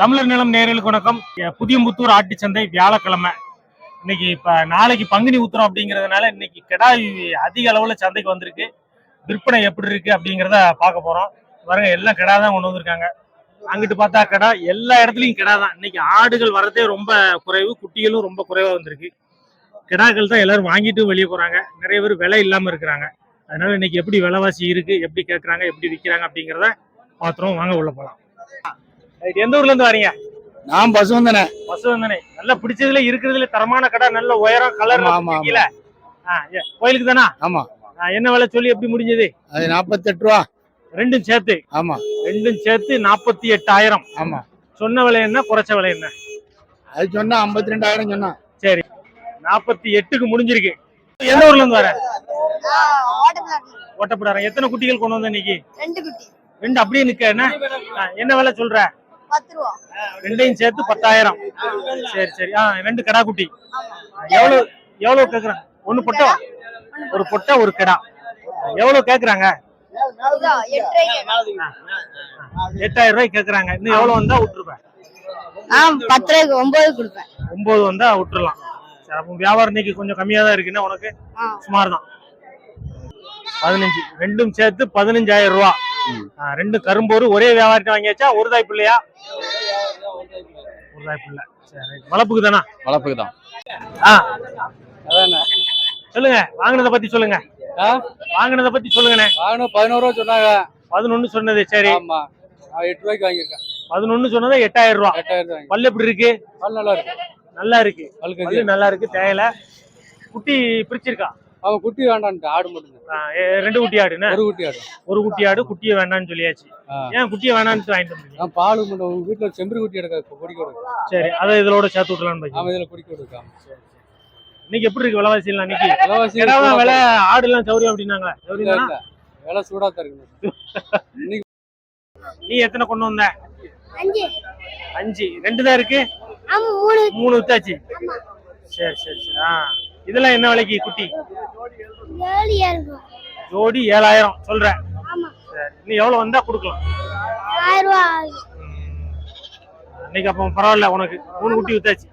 தமிழர் நிலம் நேரலுக்கு வணக்கம். எ, புதியம்புத்தூர் ஆட்டுச்சந்தை வியாழக்கிழமை. இன்னைக்கு இப்ப நாளைக்கு பங்குனி உத்தரம் அப்படிங்கறதுனால இன்னைக்கு கிடாய் அதிக அளவுல சந்தைக்கு வந்திருக்கு. விற்பனை எப்படி இருக்கு அப்படிங்கறத பார்க்க போறோம். வரங்க எல்லாம் கிடா தான் கொண்டு வந்திருக்காங்க. அங்கிட்டு பார்த்தா கிடா எல்லா இடத்துலயும் கிடா தான். இன்னைக்கு ஆடுகள் வரதே ரொம்ப குறைவு குட்டிகளும் ரொம்ப குறைவா வந்திருக்கு. கிடாக்கள் தான் எல்லாரும் வாங்கிட்டு வெளியே போறாங்க. நிறைய பேர் விலை இல்லாம இருக்கிறாங்க. அதனால இன்னைக்கு எப்படி விலைவாசி இருக்கு எப்படி கேட்கறாங்க எப்படி விற்கிறாங்க அப்படிங்கிறத பாத்திரம் வாங்க உள்ள போலாம். எந்த ஊர்ல இருந்து வரீங்க? நான் பசுவந்தனே. வசுவந்தனை நல்லா பிடிச்சதுல இருக்கிறதுல தரமான கடை நல்ல உயரம் கலர் கீழே கோயிலுக்கு தானா? ஆமா. என்ன விலை சொல்லி எப்படி முடிஞ்சது? அது நாற்பத்தெட்டு ரூபா. ரெண்டும் சேர்த்து? ஆமா. ரெண்டும் சேர்த்து நாற்பத்தி எட்டாயிரம். ஆமா. சொன்ன விலை என்ன குறைச்ச விலை என்ன? அது சொன்னா ஐம்பத்தி ரெண்டாயிரம் சொன்னா. சரி. நாற்பத்தி எட்டுக்கு முடிஞ்சிருக்கு. எந்த ஊர்ல இருந்து வர? ஓட்டப்படாரம் எத்தனை குட்டிகள் கொண்டு வந்த இன்னைக்கு? ரெண்டு குட்டி. ரெண்டு அப்படியே நிக்க என்ன? என்ன விலை சொல்ற? ரெண்டையும் சேர்த்து பத்தாயிரம். சரி சரி. ஆ ரெண்டு கடா குட்டி எவ்வளவு எவ்வளவு கேக்குறாங்க? ஒண்ணு பொட்டை ஒரு பொட்டை ஒரு கிடா. எவ்வளவு கேக்குறாங்க? எட்டாயிரம் ரூபாய் கேக்குறாங்க. இன்னும் எவ்வளவு வந்தா விட்டுருப்பேன். பத்து ரூபாய்க்கு ஒன்பது கொடுப்பேன். ஒன்பது வந்தா விட்டுறலாம். சரி அப்போ வியாபாரம் இன்னைக்கு கொஞ்சம் கம்மியா தான் இருக்குன்னா உனக்கு. சுமார் தான் பதினஞ்சு. ரெண்டும் சேர்த்து பதினஞ்சாயிரம் ரூபா ஆ, ரெண்டு கரும்போரு ஒரே வியாபாரத்தை வாங்கியாச்சா? ஒரு தாய் பிள்ளையா? ஒரு தாய் பிள்ளை. சரி right. வளர்ப்புக்கு தானா? வளர்ப்புக்கு தான். ஆ. சொல்லுங்க வாங்கினதை பத்தி சொல்லுங்க. வாங்கினதை பத்தி சொல்லுங்கண்ணே. வாங்கணும் பதினோரு ரூபா சொன்னாங்க. பதினொன்னு சொன்னது சரி. ஆமா. எட்டு ரூபாய்க்கு வாங்கியிருக்கேன். பதினொன்னு சொன்னது எட்டாயிரம் ரூபா. எட்டாயிரம் ரூபாய் பல்லு எப்படி இருக்கு? பால் நல்லா இருக்கு. நல்லா இருக்கு. பல்லு நல்லா இருக்கு தேயல. குட்டி பிரிச்சிருக்கா? அவன் குட்டி வேண்டான்ட்டு ஆடு மட்டும் ரெண்டு குட்டி ஆடுன்னு ஒரு குட்டி ஆடு. ஒரு குட்டி ஆடு குட்டியை வேண்டாம்னு சொல்லியாச்சு. ஏன் குட்டியை வேணாம்னு வாங்கிட்டு வந்தீங்க? பால் மட்டும் உங்க வீட்டுல செம்பரி குட்டி எடுக்க குடிக்க விடுங்க சரி அதை இதோட சேர்த்து விட்டலாம்னு பாக்கி. அவன் இதுல குடிக்க விடுக்கான் இன்னைக்கு எப்படி இருக்கு விலைவாசி எல்லாம் இன்னைக்கு? விலைவாசி விலை ஆடு எல்லாம் சௌரியம் அப்படின்னாங்களே? சௌரியம். விலை சூடா தான் இருக்கு நீ எத்தனை கொண்டு வந்த? அஞ்சு. அஞ்சு. ரெண்டு தான் இருக்கு? ஆமா மூணு. மூணு வித்தாச்சு? சரி சரி சரி. ஆ. இதெல்லாம் என்ன விலைக்கு குட்டி? ஜோடி ஏழாயிரம் சொல்றேன். ஆமா. சரி இன்னும் எவ்வளவு வந்தா கொடுக்கலாம். இன்னைக்கு அப்போ பரவாயில்ல உனக்கு. மூணு குட்டி வித்தாச்சு.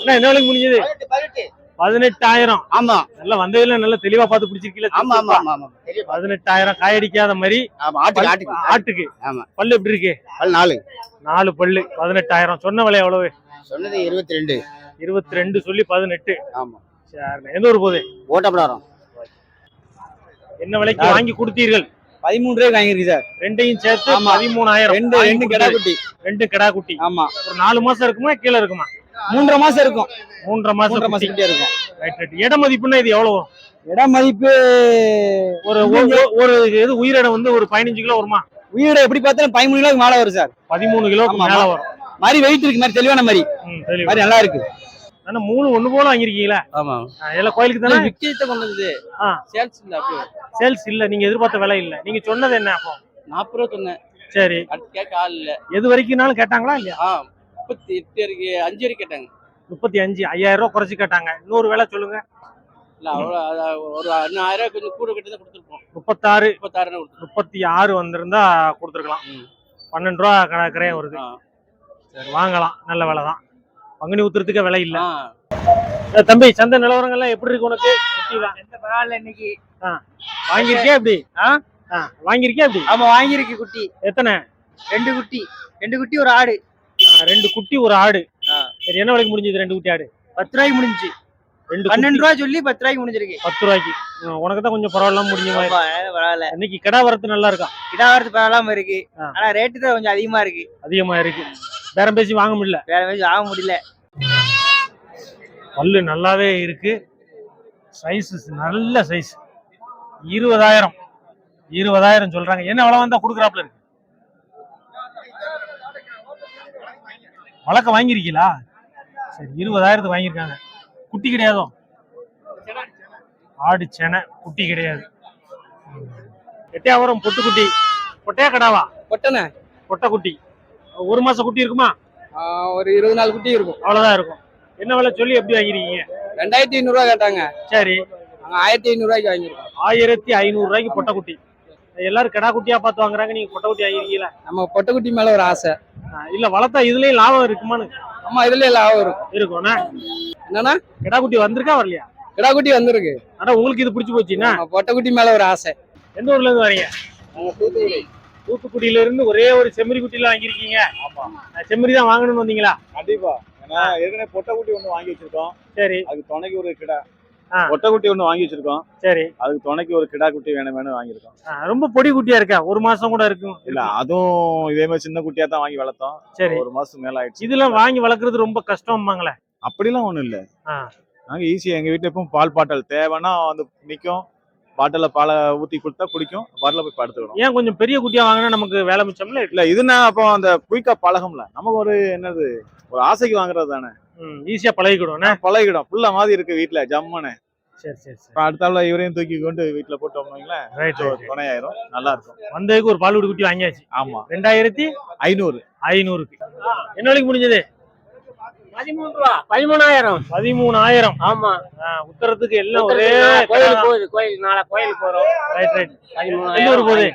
என்ன என்ன விலைக்கு முடிஞ்சது? பதினெட்டாயிரம். ஆமா. நல்லா வந்ததுல நல்லா தெளிவா பார்த்து பிடிச்சிருக்கீல ஆமா ஆமா ஆமா பதினெட்டாயிரம் காயடிக்காத மாதிரி ஆட்டுக்கு. ஆட்டுக்கு. ஆமா. பல்லு எப்படி இருக்கு? பல் நாலு. நாலு பல்லு பதினெட்டாயிரம். சொன்ன விலை எவ்வளவு? சொன்னது இருபத்தி ரெண்டு. இருபத்தி ரெண்டு சொல்லி பதினெட்டு. ஆமா. சரி எந்த ஊர் போகுது? ஓட்டப்படாரம். என்ன விலைக்கு வாங்கி கொடுத்தீர்கள்? பதிமூணு ரூபாய்க்கு வாங்கியிருக்கு சார். ரெண்டையும் சேர்த்து. பதிமூணாயிரம். ரெண்டு ரெண்டு கிடா. குட்டி ரெண்டு கிடா குட்டி ஆமா. ஒரு நாலு மாசம் இருக்குமா? கீழே இருக்குமா? மூன்றரை மாசம் இருக்கும். மூன்றரை மூன்றரை மாசம் மாசம் குட்டி. இருக்கும். ரைட் ரைட் இட மதிப்புன்னா இது எவ்வளவு? இட மதிப்பு ஒரு ஒரு இது உயிரிடம் வந்து ஒரு பதினஞ்சு கிலோ வருமா? உயிரோட எப்படி பார்த்தாலும் பதிமூணு கிலோக்கு மேல வரும் சார். பதிமூணு கிலோ மேல. வரும். மாதிரி வெயிட் இருக்கு மாதிரி தெளிவான மாதிரி. மாதிரி நல்லா இருக்கு. ஆனா மூணு ஒண்ணு போல வாங்கிருக்கீங்களா ஆமா. எல்லாம் கோயிலுக்கு தானே? விக்கியத்தை கொண்டு வந்து ஆ. சேல்ஸ் இல்ல சேல்ஸ் இல்ல நீங்க எதிர்பார்த்த விலை இல்ல. நீங்க சொன்னது என்ன அப்போ? நாற்பது ரூபா சொன்னேன். சரி. அடுத்து கேட்க ஆள் இல்ல. எது வரைக்கும்னாலும் கேட்டாங்களா இல்லையா? முப்பத்தி எட்டு இருக்கு அஞ்சு வரைக்கும் கேட்டாங்க. முப்பத்தி அஞ்சு ஐயாயிரம் ரூபாய் குறைச்சு கேட்டாங்க. இன்னொரு விலை சொல்லுங்க. இல்ல அவ்வளோ ஒரு ஆயிரம் கொஞ்சம் கூட கிட்ட தான் கொடுத்துருப்போம். முப்பத்தாறு கொடுத்துருப்போம். முப்பத்தி ஆறு வந்திருந்தா கொடுத்துருக்கலாம். பன்னெண்டு ரூபா கிரையம் வருது. சரி வாங்கலாம். நல்ல விலை தான். பங்குனி ஊத்துறதுக்கு விலை இல்ல. தம்பி சந்தை நிலவரங்கள்லாம் எப்படி இருக்கு உனக்கு? எந்த பரவாயில்ல இன்னைக்கு? வாங்கிருக்கியா எப்படி? வாங்கிருக்கியா எப்படி? ஆமா வாங்கியிருக்கு குட்டி. எத்தனை? ரெண்டு குட்டி. ரெண்டு குட்டி ஒரு ஆடு. ரெண்டு குட்டி ஒரு ஆடு. சரி என்ன விலைக்கு முடிஞ்சது ரெண்டு குட்டி ஆடு? பத்து ரூபாய்க்கு முடிஞ்சுச்சு ரெண்டு பன்னெண்டு ரூபா சொல்லி பத்து ரூபாய்க்கு முடிஞ்சிருக்கு. பத்து ரூபாய்க்கு. உனக்கு தான் கொஞ்சம் பரவாயில்லாம முடிஞ்ச பரவாயில்ல. இன்னைக்கு கிடா வரத்து நல்லா இருக்கா? இடாவரத்து பரவாயில்லாம இருக்கு. ஆனா ரேட்டு தான் கொஞ்சம் அதிகமா இருக்கு. அதிகமா இருக்கு. பேரம் பேசி வாங்க முடியல. வேற மாதிரி ஆக முடியல. பல்லு நல்லாவே இருக்கு. சைஸ் நல்ல சைஸ் இருபதாயிரம். இருபதாயிரம் சொல்றாங்க. என்ன விலை வந்தா கொடுக்குறாப்புல இருக்கு? வழக்க வாங்கிருக்கீங்களா சரி இருபதாயிரத்துக்கு வாங்கியிருக்காங்க. குட்டி கிடையாதோ? ஆடு செனை குட்டி கிடையாது. எட்டையாவரம் பொட்டு குட்டி பொட்டையா கடாவா? கொட்டனை பொட்டை குட்டி. ஒரு மாசம் குட்டி இருக்குமா? ஒரு இருபது நாலு குட்டி இருக்கும். அவ்வளவுதான் இருக்கும். என்ன விலை சொல்லி எப்படி வாங்கிருக்கீங்க? ரெண்டாயிரத்தி ஐநூறு ரூபா கேட்டாங்க. சரி. நாங்க ஆயிரத்தி ஐநூறு ரூபாய்க்கு வாங்கியிருக்கோம். ஆயிரத்தி ஐநூறு ரூபாய்க்கு பொட்டை குட்டி. எல்லாரும் கிடா குட்டியா பார்த்து வாங்குறாங்க. நீங்க பொட்டை குட்டி வாங்கிருக்கீங்களா? நம்ம பொட்டைக்குட்டி மேல ஒரு ஆசை. இல்ல வளர்த்தா இதுலயும் லாபம் இருக்குமான்னு. ஆமா இதுல லாபம் இருக்கும். இருக்கும்ண்ணா என்னன்னா? கிடா குட்டி வந்திருக்கா வரலையா? கிடாக்குட்டி வந்திருக்கு. ஆனா உங்களுக்கு இது பிடிச்சி போச்சுன்னா பொட்டைக்குட்டி மேல ஒரு ஆசை. எந்த ஊர்ல இருந்து வரீங்க? தூத்துக்குடியில இருந்து ஒரே ஒரு செம்மறி குட்டியில வாங்கியிருக்கீங்க. ஆமா. செம்மறி தான் வாங்கணும்னு வந்தீங்களா? கண்டிப்பா. ஏன்னா ஏற்கனவே பொட்டைக்குட்டி ஒண்ணு வாங்கி வச்சிருக்கோம். சரி. அதுக்கு துணைக்கு ஒரு கிடா. ஆ. பொட்டைக்குட்டி ஒண்ணு வாங்கி வச்சிருக்கோம். சரி. அதுக்கு துணைக்கு ஒரு கிடா குட்டி வேணும் வேணும் வாங்கியிருக்கோம். ரொம்ப பொடி குட்டியா இருக்கா? ஒரு மாசம் கூட இருக்கும். இல்ல அதுவும் இதே மாதிரி சின்ன குட்டியா தான் வாங்கி வளர்த்தோம். சரி. ஒரு மாசம் மேல ஆயிடுச்சு. இதெல்லாம் வாங்கி வளர்க்கறது ரொம்ப கஷ்டம்பாங்களே. அப்படிலாம் ஒண்ணும் இல்ல. நாங்க ஈஸியா எங்க வீட்டுல எப்பவும் பால் பாட்டல் தேவைன்னா வந்து நிக்கும். பாட்டில பாலை ஊத்தி கொடுத்தா குடிக்கும். பாட்டில போய் படுத்துக்கணும் ஏன் கொஞ்சம் பெரிய குட்டியா வாங்கினா நமக்கு வேலை மிச்சம்ல? இல்ல இதுனா அப்போ அந்த குயிக்கா பழகம்ல. நமக்கு ஒரு என்னது ஒரு ஆசைக்கு வாங்குறது தானே. ஈஸியா பழகிக்கிடும் பழகிடும். புள்ள மாதிரி இருக்கு வீட்டுல ஜம்முன்னு. சரி சரி இப்ப இவரையும் தூக்கி கொண்டு வீட்டுல வைங்களேன் ரைட் துணையாயிரும். நல்லா இருக்கும். வந்ததுக்கு ஒரு பாலுடி குட்டி வாங்கியாச்சு. ஆமா. ரெண்டாயிரத்தி ஐநூறு. ஐநூறுக்கு. என்ன முடிஞ்சது? பதிமூணு ரூபா பதிமூணாயிரம். பதிமூணாயிரம். ஆமா. உத்தரத்துக்கு எல்லாம் ஒரே கோயில் போகுது. கோயில் நாளை கோயில் போறோம். ரைட் ரைட் பதிமூணாயிரம் எந்த ஊர் போகுது?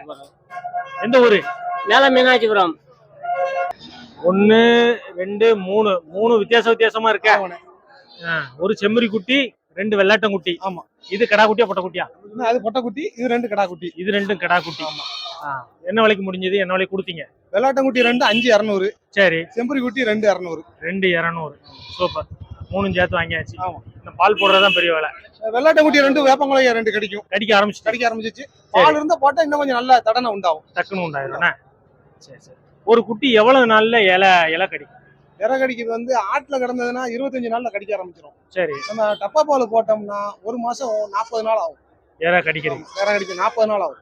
எந்த ஊரு? மேல மீனாட்சிபுரம். ஒன்னு ரெண்டு மூணு. மூணு வித்தியாச வித்தியாசமா இருக்க. ஒரு செம்மறி குட்டி ரெண்டு வெள்ளாட்டம் குட்டி. ஆமா. இது கடா குட்டியா பொட்டை குட்டியா அது பொட்டைக்குட்டி இது ரெண்டு கிடாக்குட்டி. இது ரெண்டும் கடா குட்டி ஆ, என்ன விலைக்கு முடிஞ்சது? என்ன விலைக்கு கொடுத்தீங்க? வெள்ளாட்டங்குட்டி ரெண்டு அஞ்சு இரநூறு. சரி. செம்பரி குட்டி ரெண்டு இரநூறு. ரெண்டு இரநூறு. சூப்பர். மூணும் சேர்த்து வாங்கியாச்சு. ஆமா. இந்த பால் போடுறதுதான் பெரிய வேலை. வெள்ளாட்டங்குட்டி ரெண்டு வேப்பங்குளைய ரெண்டு கிடைக்கும். கடிக்க ஆரம்பிச்சு கடிக்க ஆரம்பிச்சிச்சு. பால் இருந்தா போட்டா இன்னும் கொஞ்சம் நல்ல தடனை உண்டாகும். டக்குன்னு உண்டாயிரும் சரி சரி. ஒரு குட்டி எவ்வளவு நாள்ல இலை இலை கடிக்கும்? இற கடிக்கிறது வந்து ஆட்டுல கிடந்ததுன்னா இருபத்தஞ்சு நாள்ல கடிக்க ஆரம்பிச்சிடும் சரி. நம்ம டப்பா பால் போட்டோம்னா ஒரு மாசம் நாற்பது நாள் ஆகும். இலை கடிக்கிறது இற கடிக்க நாற்பது நாள் ஆகும்.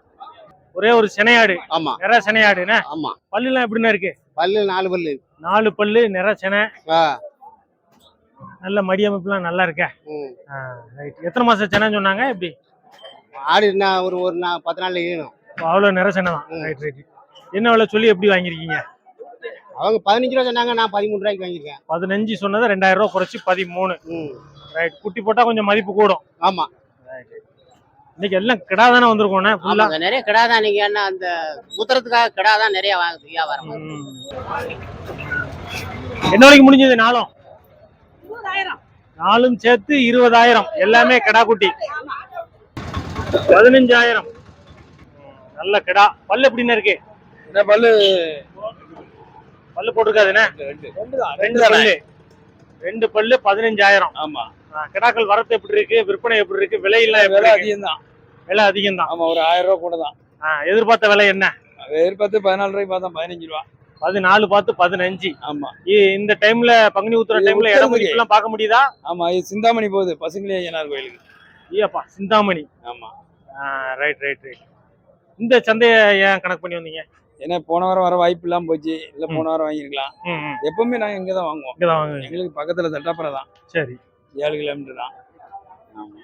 ஒரே ஒரு சினையாடு. ஆமா. நிற சினையாடுண்ணே ஆமா. பல்லுலாம் எப்படிண்ணா இருக்கு? பல்லு நாலு பல்லு. நாலு பல்லு நிற சினை. நல்ல மடி அமைப்புலாம் நல்லா இருக்க. ரைட் எத்தனை மாசம் சென்னைன்னு சொன்னாங்க? எப்படி? ஆடு என்ன ஒரு ஒரு பத்து நாள்ல ஈனும் அவ்வளவு நிற சென்னை தான். ம். ரைட் ரைட் என்ன விலை சொல்லி எப்படி வாங்கியிருக்கீங்க? அவங்க பதினஞ்சு ரூபா சொன்னாங்க நான் பதிமூணு ரூபாய்க்கு வாங்கியிருக்கேன். பதினஞ்சு சொன்னதை ரெண்டாயிரம் ரூபா குறைச்சி பதிமூணு. ரைட் குட்டி போட்டா கொஞ்சம் மதிப்பு கூடும். ஆமா. இன்னைக்கு எல்லாம் கிடா தானே வந்திருக்கோண்ணே ஃபுல்லா ஆமாங்க நிறைய கிடா தான் நீங்க என்ன அந்த ஊத்துறதுக்காக கிடா தான் நிறைய வாங்குது வியாபாரம் என்ன வரைக்கும் முடிஞ்சது? நாளும்? நாலும் சேர்த்து இருபதாயிரம். எல்லாமே கிடா குட்டி. பதினஞ்சாயிரம். நல்ல கிடா. பல்லு எப்படின்னு இருக்கு? இந்த பல்லு? பல்லு போட்டிருக்காதுண்ணே ரெண்டு பல்லு. ரெண்டு பல்லு பதினஞ்சாயிரம். ஆமா. கிடாக்கள் வரத்து எப்படி இருக்கு விற்பனை எப்படி இருக்கு விலையெல்லாம் இருக்கு? அதிகம் தான் விலை அதிகம் தான் ஆமா ஒரு ஆயிரம் ரூபா கூட தான். எதிர்பார்த்த விலை என்ன? எதிர்பார்த்து பதினாலு ரூபாய்க்கு பார்த்தா பதினஞ்சு ரூபா. பதினாலு பார்த்து பதினஞ்சு. ஆமா. இந்த டைம்ல பங்குனி உத்தர டைம்ல இடம் எல்லாம் பார்க்க முடியுதா? ஆமா இது சிந்தாமணி போகுது பசுங்களே ஐயனார் கோயிலுக்கு. ஐயாப்பா சிந்தாமணி. ஆமா. ரைட் ரைட் ரைட் இந்த சந்தையை ஏன் கணக்கு பண்ணி வந்தீங்க? ஏன்னா போன வாரம் வர வாய்ப்பு இல்லாம போச்சு. இல்ல. போன வாரம் வாங்கிருக்கலாம். எப்பவுமே நாங்க இங்க தான் வாங்குவோம். இங்கதான் வாங்குவீங்க. எங்களுக்கு பக்கத்துல தட்டாப்புற தான். சரி. ஏழு கிலோமீட்டர் தான்.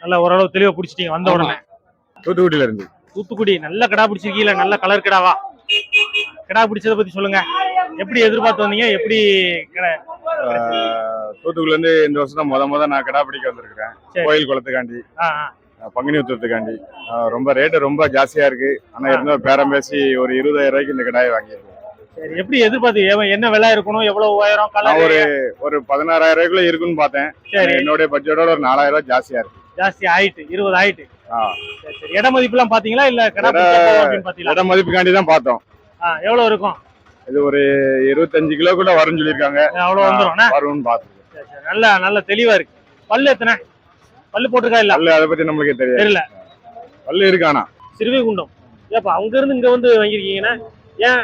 நல்லா ஓரளவு தெளிவா பிடிச்சிட்டீங்க வந்த. உடனே. தூத்துக்குடியில இருந்து. தூத்துக்குடி நல்ல கடா பிடிச்சிருக்கீங்களா? நல்ல கலர் கிடாவா கிடா பிடிச்சத பத்தி சொல்லுங்க. எப்படி எதிர்பார்த்து வந்தீங்க? எப்படி கிடா தூத்துக்குடில இருந்து இந்த வருஷம் தான் முத முத நான் கிடா பிடிக்க வந்திருக்கிறேன். கோயில் குளத்துக்காண்டி பங்குனி உத்திரத்துக்காண்டி. ரொம்ப ரேட்டு ரொம்ப ஜாஸ்தியா இருக்கு. ஆனா ஆ. இருந்தும் பேரம் பேசி ஒரு இருபதாயிரம் ரூபாய்க்கு இந்த கிடாயை வாங்கியிருக்கேன் சரி எப்படி எதிர்பார்த்து என்ன விலை இருக்கணும் எவ்வளவு உயரம் நான் கலர் ஒரு ஒரு பதினாறாயிரம் ரூபாய்க்குள்ள இருக்குன்னு பார்த்தேன். சரி. என்னுடைய பட்ஜெட்டோட ஒரு நாலாயிரம் ரூபாய் ஜாஸ்தியா இருக்கு. ஜாஸ்தி ஆயிட்டு இருபது ஆயிட்டு. இட மதிப்புலாம் பாத்தீங்களா இல்ல இட- மதிப்புக்காண்டி தான் பார்த்தோம். எவ்வளவு இருக்கும்? இது ஒரு இருபத்தஞ்சு கிலோ கூட வரும்னு சொல்லியிருக்காங்க. அவ்வளவு வந்துரும் வரும்னு பார்த்து சரி, சரி. நல்ல நல்ல தெளிவா இருக்கு. பல்லு எத்தனை? பல்லு போட்டிருக்கா இல்ல? பல்லு அதை பத்தி நம்மளுக்கு தெரியாது. தெரியல. பல்லு இருக்கு ஆனா. சிறுவைகுண்டம் ஏப்பா அங்க இருந்து இங்க வந்து வாங்கிருக்கீங்கன்னா ஏன்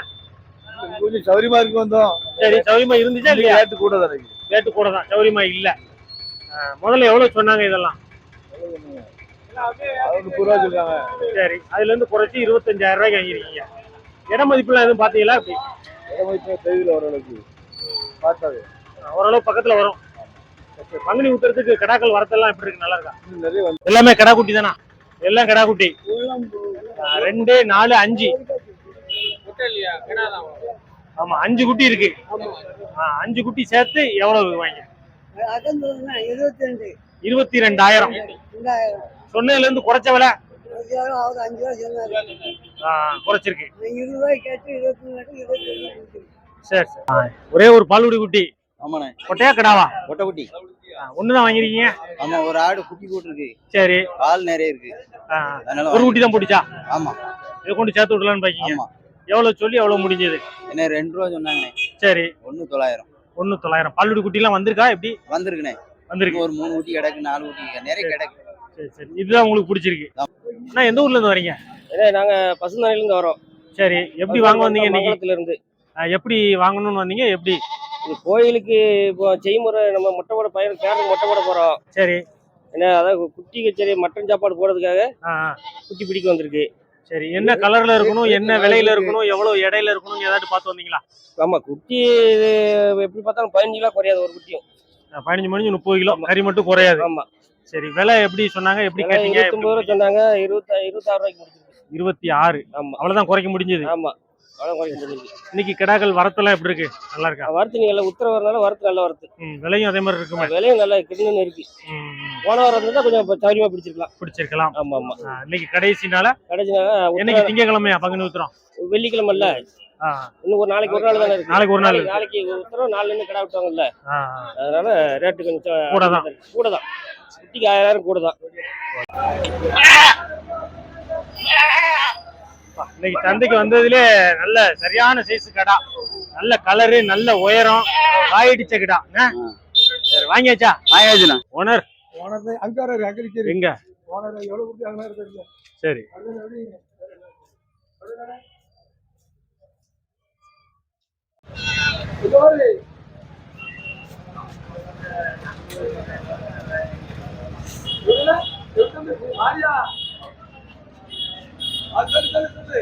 கொஞ்சம் சௌரியமா இருக்கு வந்தோம். சரி சௌரியமா இருந்துச்சா இல்லையா? ரேட்டு கூட தான் இருக்கு ரேட்டு கூட தான் சௌரியமா இல்ல. முதல்ல எவ்வளவு சொன்னாங்க இதெல்லாம்? முப்பது ரூபா சொல்றாங்க சரி அதுல இருந்து குறைச்சி இருபத்தஞ்சாயிரம் ரூபாய்க்கு வாங்கிருக்கீங்க. இட மதிப்புலாம் எதுவும் பாத்தீங்களா அப்படி. தெரியல ஓரளவுக்கு. பார்த்தாது ஓரளவு பக்கத்துல வரும். பங்குனி ஊத்துறதுக்கு கடாக்கள் வரத்தெல்லாம் எப்படி இருக்கு? நல்லா இருக்கா? எல்லாமே கடா குட்டி தானா? எல்லாம் கடா குட்டி ரெண்டு நாலு அஞ்சு. ஆமா அஞ்சு குட்டி இருக்கு. அஞ்சு குட்டி சேர்த்து எவ்வளவு வாங்க? இருபத்தி ரெண்டு. இருபத்தி ரெண்டாயிரம். சொன்னதுல இருந்து குறைச்ச விலை? குறைச்சிருக்கு. கேட்டு சரி சரி. ஆ, ஒரே ஒரு பால்குடி குட்டி. ஆமாண்ணே. கொட்டையா கிடாவா? ஒட்டக்குட்டி ஒண்ணுதான் வாங்கிருக்கீங்க ஆமா ஒரு ஆடு குட்டி போட்டுருக்கு. சரி. பால் நிறைய இருக்கு. ஒரு குட்டி தான் பிடிச்சா ஆமா. இதை கொண்டு சேர்த்து விடலான்னு பாக்கீங்க. ஆமா. எவ்வளவு சொல்லி எவ்வளவு முடிஞ்சது? என்ன ரெண்டு ரூபா சொன்னாங்கண்ணே. சரி. ஒண்ணு தொள்ளாயிரம். ஒண்ணு தொள்ளாயிரம். பால்குடி குட்டி எல்லாம் வந்திருக்கா? எப்படி? வந்திருக்குண்ணே. வந்திருக்கு. ஒரு மூணு குட்டி கிடக்கு நாலு கிடக்கு. நிறைய கிடக்கு. சரி சரி. இதுதான் உங்களுக்கு பிடிச்சிருக்கு. அண்ணா எந்த ஊர்ல இருந்து வரீங்க? ஏன்னா நாங்க பசுந்தனையில இருந்து வரோம். சரி. எப்படி வாங்க வந்தீங்க மங்களத்துல இருந்து எப்படி வாங்கணும்னு வந்தீங்க? எப்படி? கோயிலுக்கு இப்போ செய்முறை நம்ம மொட்டை போட பையன் பேருக்கு மொட்டை போட போறோம். சரி. ஏன்னா அதான் குட்டி கச்சேரி மட்டன் சாப்பாடு போடுறதுக்காக. குட்டி பிடிக்க வந்திருக்கு. சரி என்ன கலர்ல இருக்கணும் என்ன விலையில இருக்கணும் எவ்வளவு எடையில இருக்கணும் ஏதாட்டு பார்த்து வந்தீங்களா? ஆமா குட்டி இது எப்படி பார்த்தாலும் பதினஞ்சு கிலோ குறையாது ஒரு குட்டியும். பதினஞ்சு மணிக்கு முப்பது கிலோ கறி மட்டும் குறையாது. ஆமா. சரி விலை எப்படி சொன்னாங்க எப்படி கேட்டீங்க இருபத்தொன்பது ரூபா சொன்னாங்க இருபத்தி இருபத்தாறு ரூபாய்க்கு முடிச்சிருக்கு இருபத்தி ஆறு. ஆமா. அவ்வளவுதான் குறைக்க முடிஞ்சது? ஆமா. இன்னைக்கு கிடாக்கள் வரத்தெல்லாம் எப்படி இருக்கு? நல்லா இருக்கா? வரத்து நீங்க எல்லாம் உத்தரவு வரனால வரத்து நல்லா வரத்து. விலையும் அதே மாதிரி இருக்குமே. விலையும் நல்லா கிருன்னு இருக்கு. போன வாரம் இருந்தா கொஞ்சம் சௌரியமா பிடிச்சிருக்கலாம். பிடிச்சிருக்கலாம். ஆமா ஆமா இன்னைக்கு கடைசினால கடைசினால என்னைக்கு திங்கக்கிழமையா? பங்குனி உத்திரம். வெள்ளிக்கிழமை இல்ல. இன்னும் ஒரு நாளைக்கு ஒரு நாள் தானே இருக்கு. நாளைக்கு ஒரு நாள். நாளைக்கு உத்தரவு நாலு இருந்து கடை விட்டாங்கல்ல. அதனால ரேட்டு கொஞ்சம் கூட தான். கூட தான் குட்டிக்கு ஆயிரம் கூட தான் இன்னைக்கு சந்தைக்கு வந்ததுலே நல்ல சரியான சைஸ் கடா. நல்ல கலரு நல்ல உயரம். காயடிச்ச கிடா? சரி வாங்கியாச்சா? ஆயாச்சுண்ணா ஓனர் ஓனர் அங்காரர் அக்ரிக்கர் எங்க? ஓனர் எவ்வளவு கொடுத்தாங்கன்னா சரி. ஆரியா அது சொல்லு